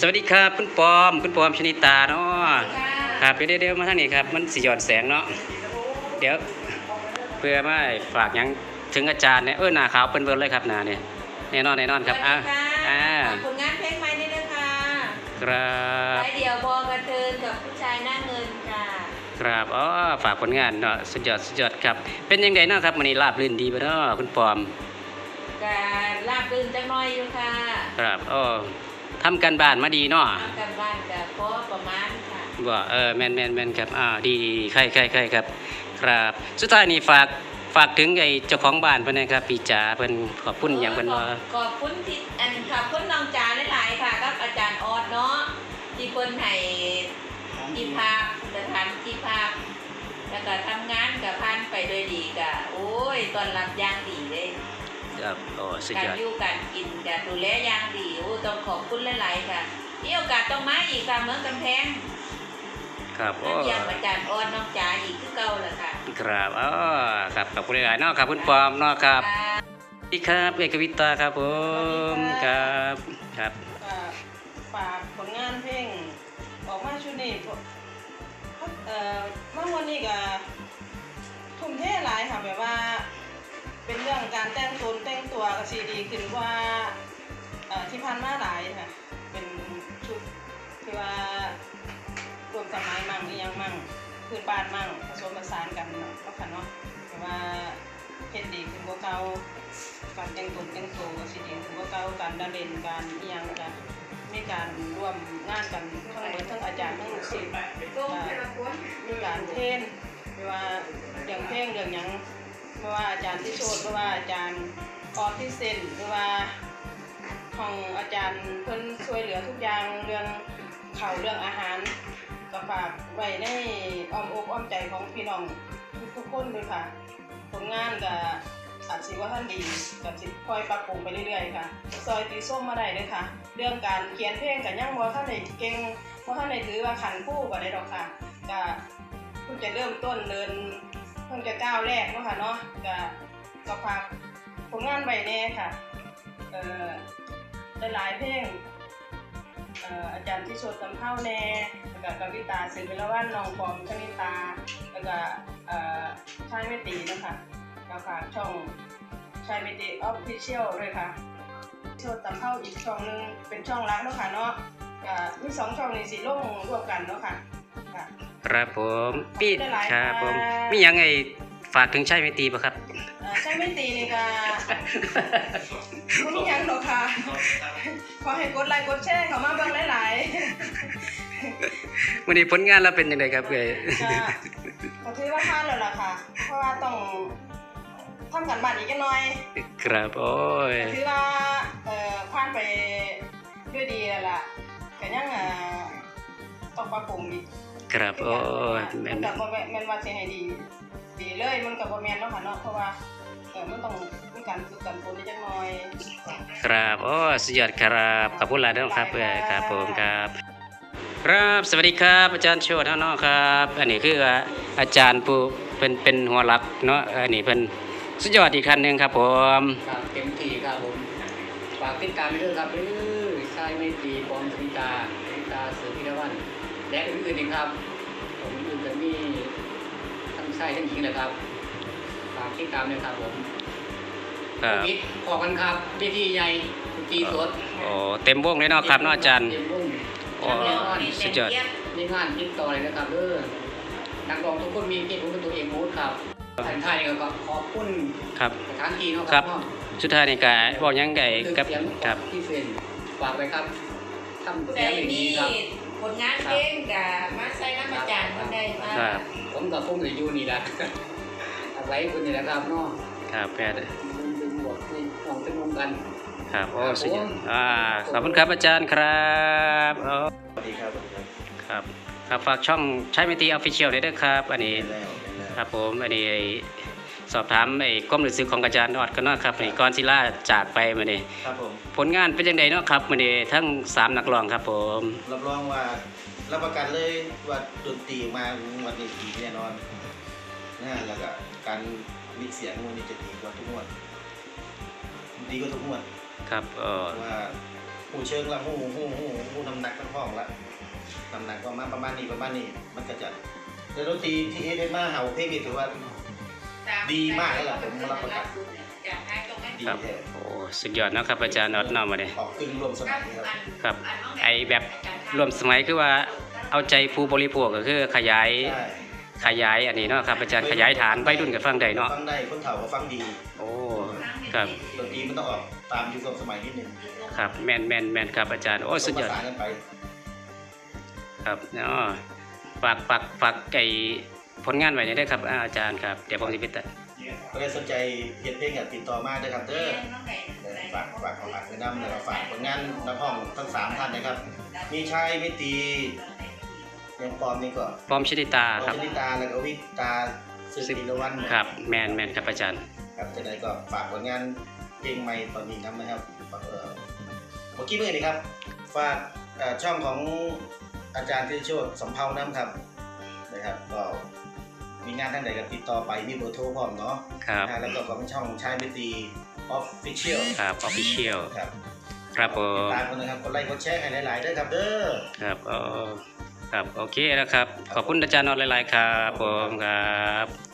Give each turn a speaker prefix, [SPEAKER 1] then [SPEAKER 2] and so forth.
[SPEAKER 1] สวัสดีครับคุณปอมคุณปอมชนิตาเนาะครับเดี๋ยวเดี๋ยวมาทางนี้ครับ มันสิหยอดแสงเนาะเดี๋ยวเพื่อไม่ฝากหยังถึงอาจารย์เนี่ยเออหน้าขาวเป็นเบิร์เลยครับหน้าเนี่ยแน่นอนแน่นอนครับอ่าอ่า
[SPEAKER 2] ฝากผลงานเพลงใหม่นี่ด้วยค่ะ
[SPEAKER 1] ครับ
[SPEAKER 2] ไปเดี่ยวบอกระเทินกับผู้ชายหน้าเงินค่ะ
[SPEAKER 1] ครับอ๋อฝากผลงานเนาะสุดยอดสุดยอดครับ เป็นยังไงเนาะครับมันนี้ราบรื่นดีไปเนาะคุณปอม
[SPEAKER 2] การลาบลื่นจังน้อยอยู่ค่ะ
[SPEAKER 1] ครับอ๋อ ทำกันบ้านมาดีเนาะ
[SPEAKER 2] ทำกันบ้านกับพอประมาณค่ะ
[SPEAKER 1] ว่าเออแมนแมนแมนครับอ่าดีดีใครใครใครครับ ครับ สุดท้ายนี่ฝากฝากถึงไอ้เจ้าของบ้านเพิ่นนะครับพี่จ๋าเพิ่นขอบคุณอหย่างเพิ่นว่า
[SPEAKER 2] ขอบคุณที่อันขอบคุณน้องจ๋าหลายๆค่ะกับอาจารย์ออดเนาะที่เพิ่นให้ที่พักสถานที่พักแล้วก็ทำงานกับพันไปโดยดีกะโอ้ยตอนรับอย่างดีเลย
[SPEAKER 1] ครับโอ้สุด
[SPEAKER 2] การ
[SPEAKER 1] ยอด
[SPEAKER 2] อยู่การกินการดูแลอย่างดีโอ้ต้องขอบคุณหลายๆค่ะมีโอกาสต้องมาอีกค่ะเมืองกำแพง
[SPEAKER 1] ครับโอ้
[SPEAKER 2] มาเยี่ยมอาจารย์ออดน้องจ๋าอีกคือเก่าแหละค่ะ
[SPEAKER 1] ครับอ๋อครับขอบคุณหลายๆเนาะครับคุณปอมเนาะครับ
[SPEAKER 2] ค่ะ
[SPEAKER 1] สวัสดีครับเอกวิตาครับผมครับครับ
[SPEAKER 3] ก็ฝากผลงานเพลงออกมาชุดนี้พวกเอ่อเมื่อวันนี้ก็ทุ่มเทหลายค่ะแบบว่า เป็นเรื่องการแต่งตนแต่งตัวก็สีดีขึ้นว่าที่ผ่านมาหลายค่ะ เป็นชุดที่ว่ารวมสมัยมั่งอีหยังมั่งพื้นบ้านมั่งผสมผสานกันเนาะก็ค่ะเนาะแต่ว่าเฮ็ดดีขึ้นกว่าเก่าการแต่งตนแต่งตัวก็สิดีขึ้นกว่าเก่าการดำเนินการอียังกันมีการร่วมงานกันทั้งหมดทั้งอาจารย์ทั้งลูกศิษย์มีการเทศน์ไม่ว่าเรื่องเพลงเรื่องยัง ไม่ว่าอาจารย์ที่โชดไม่ว่าอาจารย์ออที่เซนไม่ว่าของอาจารย์เพิ่นช่วยเหลือทุกอย่างเรื่องข่าวเรื่องอาหารก็ฝากไว้ในอ้อมอกอ้อมใจของพี่น้องทุกๆคนด้วยค่ะ ผลงานก็อาจสิว่าท่านดีกับสิคอยปรับปรุงไปเรื่อยๆค่ะ ซอยตีส้มมาได้เลยค่ะ เรื่องการเขียนเพลงกับยังบ่ท่านได้เก่งบ่ท่านได้ถือว่าขันคู่ก็ได้ดอกค่ะก็เพิ่งจะเริ่มต้นเดิน เพิ่งจะก้าวแรกเนาะค่ะเนาะก็ก็ฝากผลงานไว้แน่ค่ะเอ่อหลายเพลงเอ่ออาจารย์ที่โชดตำเท่าแน่แล้วก็กวิตาศิลปิละวันน้องปอมชนิตา แล้วก็เอ่อชายไม่ตีนะคะก็ฝากช่องชายไม่ตีออฟฟิเชียลเลยค่ะโชว์ตำเข้าอีกช่องหนึงเป็นช่องรักเนาะค่ะเนาะอ่ามีสองช่องในี้สิลงร่วมกันเนาะค่ะ ค่ะ
[SPEAKER 1] ครับผมพี่
[SPEAKER 3] ได้หลาย
[SPEAKER 1] ครับผม
[SPEAKER 3] ค่ะ
[SPEAKER 1] มีหยังไงฝากถึงชายไม่ตีป่ะครับ
[SPEAKER 3] อ่าใช่ไม่ตีนี่ก็บ่มีหยังหรอกค่ะขอให้กดไลค์กดแชร์เข้ามาเบิ่งหลาย
[SPEAKER 1] วันนี้ผลงานเราเป็นยังไงครับเอ้ย
[SPEAKER 3] ๆก็ก็ถือว่าผ่านแล้วล่ะค่ะ เพราะว่าต้องทำกันบ้านอีกจักหน่อย
[SPEAKER 1] ครับโอ้ย
[SPEAKER 3] ถือว่าเอ่อผ่านไปด้วยดีแล้วล่ะก็ยังเอ่อต้องปรับปรุงอีก
[SPEAKER 1] ครับโอ้ยแม่
[SPEAKER 3] มันนก็บ่แม่นแม่นว่าสิให้ดี ดีเลยมันก็บ่แม่นเนาะค่ะเนาะเพราะว่าเออมันต้องมีการฝึกกันฝนนิดจักหน่อย
[SPEAKER 1] ครับโอ้สุดยอดครับขอบคุณหลายเด้อครับเอ้ยครับผมครับ ครับสวัสดีครับอาจารย์โชติเนาะครับ อันนี้คืออาจารย์ผู้เป็นเป็นหัวหลักเนาะอันนี้เป็นสุดยอดอีกขั้นหนึ่งครับผม
[SPEAKER 4] ครับเต็มที่ครับผมฝากติดตามไปด้วยครับเออชายไม่ตีปอมสมิตาสมิตาเสือพิรวัน และอื่นๆอีกครับผมอื่นจะมีทั้งชายทั้งหญิงนะครับฝากติดตามด้วยครับผม
[SPEAKER 1] ครับ
[SPEAKER 4] วิทย์ขอกันครับเวทีใหญ่ดนตรีสด
[SPEAKER 1] โอ้เต็มวงเลยเนาะครับเนาะอาจารย์
[SPEAKER 4] เต็มวง
[SPEAKER 1] โอ้สุดยอด
[SPEAKER 4] มีงานติดต่อเลยนะครับเออนักร้องทุกคนมีเกียรติของตัวเองหมดครับท่านไทยก็ขอบคุณ
[SPEAKER 1] ครับ
[SPEAKER 4] สถานที่เนาะ
[SPEAKER 1] ครับ
[SPEAKER 4] เนาะ
[SPEAKER 1] สุดท้ายนี่ก็บอกหยังไง
[SPEAKER 4] คือ
[SPEAKER 1] กับ
[SPEAKER 4] เสียง
[SPEAKER 1] ครับ
[SPEAKER 4] ที่เซ็นฝากไว้ครับทำ
[SPEAKER 2] ผู้
[SPEAKER 4] เสี
[SPEAKER 2] ใด
[SPEAKER 4] ยงอย่าง
[SPEAKER 2] มี
[SPEAKER 4] นี้ครับ
[SPEAKER 2] ผลงานเพลงกับมาใส่น้ำอาจารย์คนใดมา
[SPEAKER 1] ครับ
[SPEAKER 4] ผมกับผมจะอยู่นี่แหละเอาไว้คุณนี่แหละครับเนาะ
[SPEAKER 1] ครับแพทย์
[SPEAKER 4] ดึงดึงบวกนี่ลองตึงลงกัน
[SPEAKER 1] ครับโอ้สุดยอดอ่าขอบคุณครับอาจารย์ครับโอ้
[SPEAKER 5] สวัสดีครับสวัสดีครับ
[SPEAKER 1] ครับครับฝากช่องใช้ไม่ตีออฟฟิเชียลด้วยครับ อันนี้
[SPEAKER 5] เป็นแล้วเป็นแล้ว
[SPEAKER 1] ครับผมอันนี้ สอบถามไอ้ความรู้สึกของอาจารย์ออดก็เนาะครับนี่ก่อนศิลาจากไปมานี่
[SPEAKER 5] ครับผม
[SPEAKER 1] ผลงานเป็นยังไงเนาะครับมานี่ทั้งสามนักร้องครับผม
[SPEAKER 5] รับรองว่ารับประกันเลยว่าดนตรีมาวันนี้ดีแน่นอนนะฮะแล้วก็การมิกเสียงมันนี่จะดีกว่าทุกงวดดีกว่าทุกงวด
[SPEAKER 1] ครับเออ
[SPEAKER 5] เพราะว่าหูเชิงละหูหูหูหูน้ำหนักทั้งห้องละน้ำหนักประมาณประมาณนี้ประมาณนี้มันก็จะแต่ดนตรีที่เอเดนมาเฮาเพลงนี้ถือว่า ดีมากเลยล่ะผมรับประกัน
[SPEAKER 2] จากให้ตรงนั้น
[SPEAKER 5] ดี
[SPEAKER 1] ครับ
[SPEAKER 5] แท้
[SPEAKER 1] โอ้สุดยอดเนาะครับอาจารย์ออดเนาะมาเนี่ย
[SPEAKER 5] ออกกึ่งรวมสมัยครับ
[SPEAKER 1] ครับไอแบบรวมสมัยคือว่าเอาใจผู้บริโภคก็คือขยาย
[SPEAKER 5] ใช่
[SPEAKER 1] ขยายอันนี้เนาะครับอาจารย์ขยายฐานไปรุ่นกับฟังได้เนาะ
[SPEAKER 5] ฟังได้คนเฒ่าก็ฟังดี
[SPEAKER 1] โอ้ครับ
[SPEAKER 5] ดนตรีมันต้องออกตามยุคสมัยนิดนึง
[SPEAKER 1] ครับแม่นแม่นแม่นครับอาจารย์โอ้สุดยอด
[SPEAKER 5] ประสานกันไป
[SPEAKER 1] ครับเนาะฝากฝากฝากไอ ผลงานไว้ได้ครับอาจารย์ครับเดี๋ยวผมจะไปตัด
[SPEAKER 5] ก็เลยสนใจเฮ็ดเพลงกับติดต่อมาเด้อครับเด้อฝากฝากของอัดเงินนำแล้วก็ฝากผลงานนักห้องทั้งสามท่านนะครับ มีชัยมิตรียังปลอมนี่ก็
[SPEAKER 1] พร้อมชิติตา
[SPEAKER 5] ป
[SPEAKER 1] ครับ
[SPEAKER 5] ชนิตาแล้วก็วิตาสุติรวัน
[SPEAKER 1] ครับแม่นแม่นครับอาจารย์
[SPEAKER 5] ครับจะได้ก็ฝากผลงานเพลงใหม่ตอนนี้นำนะครับเอ่อเมื่อกี้มือนี่ครับ ฝากเอ่อช่องของอาจารย์ที่โชดสำเภาน้ำครับนะครับก็มี งานทางใดก็ติดต่อไปมีเบอร์โทรพร้อมเนาะ
[SPEAKER 1] ครับ
[SPEAKER 5] นะแล้วก็ของช่องชายมิตรีออฟฟิเชียล
[SPEAKER 1] ครับออฟฟิเชียล
[SPEAKER 5] ครับ
[SPEAKER 1] ครับผ
[SPEAKER 5] ติด
[SPEAKER 1] ม
[SPEAKER 5] ตามกันนะครับกดไลค์กดแชร์ให้หลายๆด้วยครับเด้อ
[SPEAKER 1] ครับอ๋อครับโอเคแล้วครับ ขอบคุณอาจารย์นอตหลายๆครับผมครับ